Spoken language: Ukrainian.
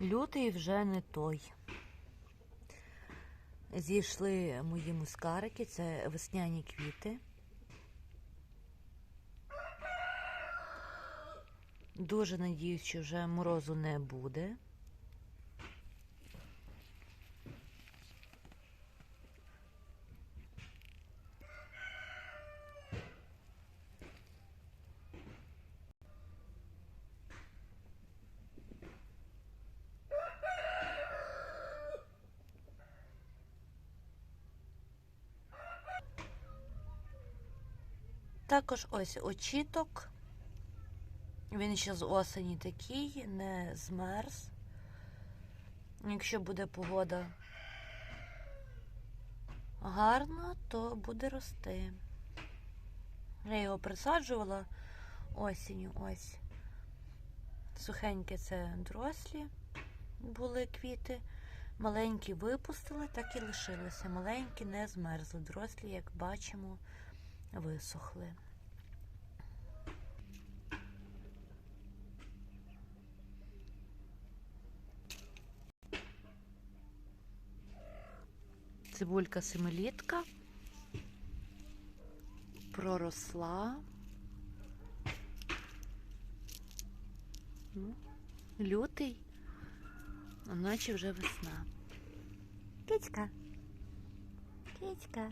Лютий вже не той. Зійшли мої мускарики, це весняні квіти. Дуже надіюсь, що вже морозу не буде. Також ось очіток. Він ще з осені такий, не змерз. Якщо буде погода гарна, то буде рости. Я його присаджувала осінню, ось. Сухенькі це дорослі були квіти. Маленькі випустили, так і лишилися. Маленькі не змерзли. Дорослі, як бачимо, висохли. Цибулька семилітка проросла. Ну, лютий, наче вже весна. Кицька. Кицька.